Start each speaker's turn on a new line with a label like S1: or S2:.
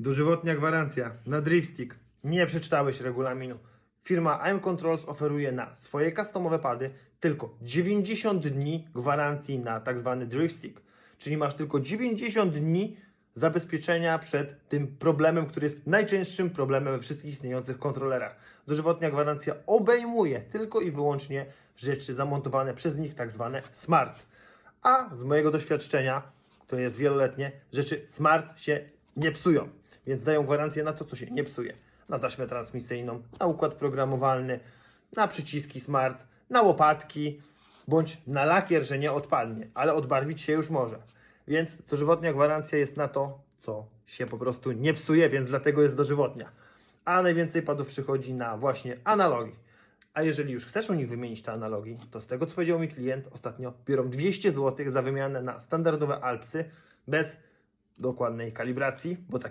S1: Dożywotnia gwarancja na Driftstick. Nie przeczytałeś regulaminu. Firma I'm Controls oferuje na swoje customowe pady tylko 90 dni gwarancji na tak zwany Driftstick. Czyli masz tylko 90 dni zabezpieczenia przed tym problemem, który jest najczęstszym problemem we wszystkich istniejących kontrolerach. Dożywotnia gwarancja obejmuje tylko i wyłącznie rzeczy zamontowane przez nich tak zwane smart. A z mojego doświadczenia, które jest wieloletnie, rzeczy smart się nie psują, więc dają gwarancję na to, co się nie psuje. Na taśmę transmisyjną, na układ programowalny, na przyciski smart, na łopatki, bądź na lakier, że nie odpadnie, ale odbarwić się już może. Więc dożywotnia gwarancja jest na to, co się po prostu nie psuje, więc dlatego jest dożywotnia. A najwięcej padów przychodzi na właśnie analogii. A jeżeli już chcesz u nich wymienić te analogi, to z tego co powiedział mi klient, ostatnio biorą 200 zł za wymianę na standardowe Alpsy bez dokładnej kalibracji, bo tak